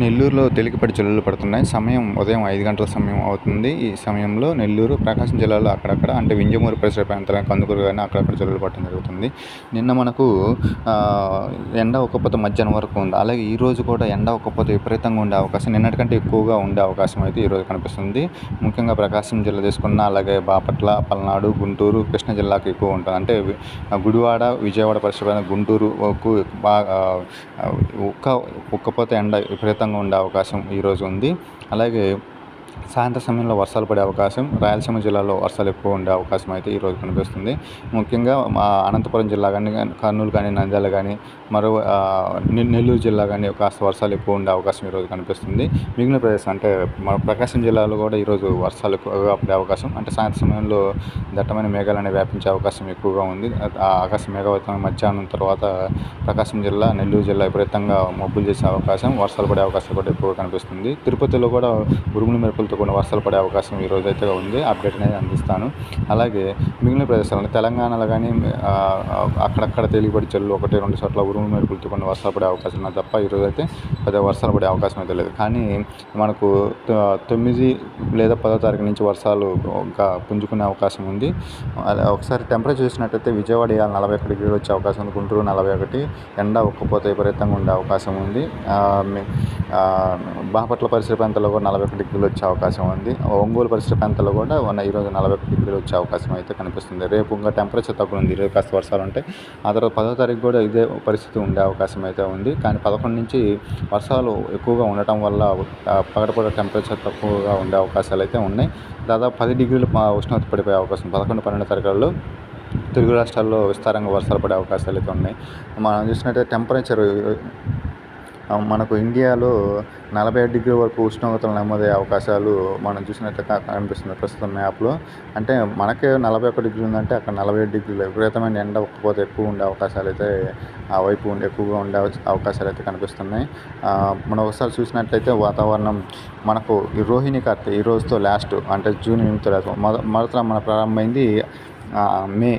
నెల్లూరులో తేలికపాటి జల్లులు పడుతున్నాయి. సమయం ఉదయం ఐదు గంటల సమయం అవుతుంది. ఈ సమయంలో నెల్లూరు ప్రకాశం జిల్లాలో అక్కడక్కడ అంటే వింజమూరు పరిసర ప్రాంతాలు కందుకూరు కానీ అక్కడక్కడ జల్లులు పడటం జరుగుతుంది. నిన్న మనకు ఎండ ఒక్కపోతే మధ్యాహ్నం వరకు ఉంది. అలాగే ఈరోజు కూడా ఎండ ఒక్కపోతే విపరీతంగా ఉండే అవకాశం నిన్నటికంటే ఎక్కువగా ఉండే అవకాశం అయితే ఈరోజు కనిపిస్తుంది. ముఖ్యంగా ప్రకాశం జిల్లా తీసుకున్న అలాగే బాపట్ల పల్నాడు గుంటూరు కృష్ణా జిల్లాకు ఎక్కువ ఉంటుంది. అంటే గుడివాడ విజయవాడ పరిసర గుంటూరు బాగా ఒక్క ఒక్కపోతే ఎండ విపరీతంగా ఉండే అవకాశం ఈరోజు ఉంది. అలాగే సాయంత్రం సమయంలో వర్షాలు పడే అవకాశం రాయలసీమ జిల్లాలో వర్షాలు ఎక్కువ ఉండే అవకాశం అయితే ఈరోజు కనిపిస్తుంది. ముఖ్యంగా మా అనంతపురం జిల్లా కానీ కర్నూలు కానీ నంద్యాల కానీ మరో నెల్లూరు జిల్లా కానీ కాస్త వర్షాలు ఎక్కువ ఉండే అవకాశం ఈరోజు కనిపిస్తుంది. మిగిలిన ప్రదేశం అంటే మన ప్రకాశం జిల్లాలో కూడా ఈరోజు వర్షాలు ఎక్కువగా పడే అవకాశం. అంటే సాయంత్రం సమయంలో దట్టమైన మేఘాలు వ్యాపించే అవకాశం ఎక్కువగా ఉంది. ఆకాశం మేఘావతం మధ్యాహ్నం తర్వాత ప్రకాశం జిల్లా నెల్లూరు జిల్లా విపరీతంగా మబ్బులు చేసే అవకాశం వర్షాలు పడే అవకాశం కూడా ఎక్కువగా కనిపిస్తుంది. తిరుపతిలో కూడా ఉరుములు మెరుపులతో కూడిన వర్షాలు పడే అవకాశం ఈరోజు అయితే ఉంది. అప్డేట్ అనేది అందిస్తాను. అలాగే మిగిలిన ప్రదేశాలను తెలంగాణలో కానీ అక్కడక్కడ తేలిపడి చెల్లు ఒకటి రెండు చోట్ల ఉరుములు మెరుపులతో కొన్ని వర్షాలు పడే అవకాశం ఉన్నది తప్ప ఈరోజు అయితే పెద్ద వర్షాలు పడే అవకాశం అయితే లేదు. కానీ మనకు తొమ్మిది లేదా పదో తారీఖు నుంచి వర్షాలు ఇంకా పుంజుకునే అవకాశం ఉంది. ఒకసారి టెంపరేచర్ చూసినట్టయితే విజయవాడ నలభై ఒకటి డిగ్రీలు వచ్చే అవకాశం ఉంది. గుంటూరు నలభై ఒకటి ఎండ ఒక్కపోతే విపరీతంగా ఉండే అవకాశం ఉంది. బాపట్ల పరిసర ప్రాంతాల్లో కూడా నలభై ఒకటి డిగ్రీలు వచ్చే అవకాశం ఉంది. ఒంగోలు పరిసర ప్రాంతాల్లో కూడా ఉన్న ఈరోజు నలభై ఒకటి డిగ్రీలు వచ్చే అవకాశం అయితే కనిపిస్తుంది. రేపు ఇంకా టెంపరేచర్ తక్కువ ఉంది. కాస్త వర్షాలు ఉంటాయి ఆ తర్వాత పదో తారీఖు కూడా ఇదే పరిస్థితి ఉండే అవకాశం అయితే ఉంది. కానీ పదకొండు నుంచి వర్షాలు ఎక్కువగా ఉండటం వల్ల పగడపడ టెంపరేచర్ తక్కువగా ఉండే అవకాశాలు అయితే ఉన్నాయి. దాదాపు పది డిగ్రీలు ఉష్ణోగ్రత పడిపోయే అవకాశం పదకొండు పన్నెండు తరగతిలో తెలుగు రాష్ట్రాల్లో విస్తారంగా వర్షాలు పడే అవకాశాలు అయితే ఉన్నాయి. మనం చూసినట్టయితే టెంపరేచర్ మనకు ఇండియాలో నలభై ఏడు డిగ్రీ వరకు ఉష్ణోగ్రతలు నమోదయ్యే అవకాశాలు మనం చూసినట్లయితే కనిపిస్తుంది ప్రస్తుతం మ్యాప్లో. అంటే మనకే నలభై ఒక్క డిగ్రీ ఉందంటే అక్కడ నలభై ఐదు డిగ్రీలు విపరీతమైన ఎండ ఒక్కపోతే ఎక్కువ ఉండే అవకాశాలు అయితే ఆ వైపు ఉండే ఎక్కువగా ఉండే అవకాశాలు అయితే కనిపిస్తున్నాయి. మనం ఒకసారి చూసినట్లయితే వాతావరణం మనకు ఈ రోహిణి కార్తె ఈ రోజుతో లాస్ట్ అంటే జూన్ ఎనిమిదితో మొదట మన ప్రారంభమైంది మే